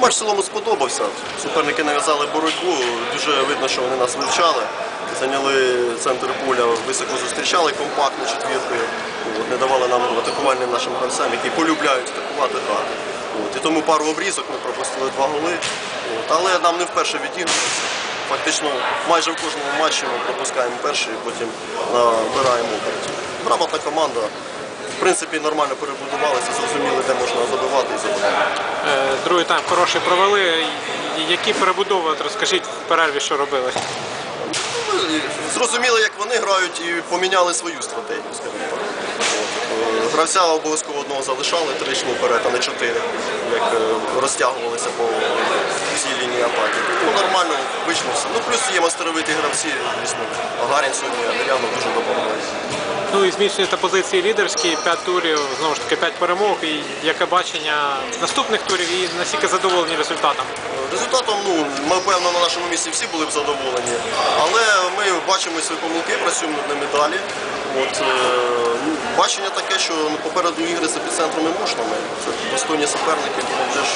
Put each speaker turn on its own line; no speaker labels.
матч цілому сподобався. Суперники нав'язали боротьбу. Дуже видно, що вони нас вивчали. Зайняли центр поля, високо зустрічали компактно четвіркою. Не давали нам атакувальним нашим гравцям, які полюбляють атакувати грати. От, і тому пару обрізок ми пропустили два голи. От, але нам не вперше відігрується. Фактично майже в кожному матчі ми пропускаємо перший, потім набираємо опитів. Грамотна команда. В принципі, нормально перебудувалися, зрозуміли, де можна забивати і забивати.
Другий тайм хороший провели. Які перебудови, розкажіть в перерві, що робили?
Зрозуміли, як вони грають, і поміняли свою стратегію, скажімо так. Е, Гравця обов'язково одного залишали, три йшли вперед, а не чотири, як е, розтягувалися по всій лінії атаки. Ну, нормально вийшло все. Ну, плюс є мастеровиті гравці, звісно. Агарін сьогодні, Агарянов дуже допомагає.
Ну і зміцнюєте позиції лідерські, 5 турів, знову ж таки 5 перемог. І яке бачення наступних турів і наскільки задоволені результатом?
Результатом, ну, ми певно на нашому місці всі були б задоволені, але ми бачимо свої помилки, працюємо над ними далі. От, е, ну, бачення таке, що ну, попереду ігри з епіцентром і мушнами. Це достойні суперники, тому теж.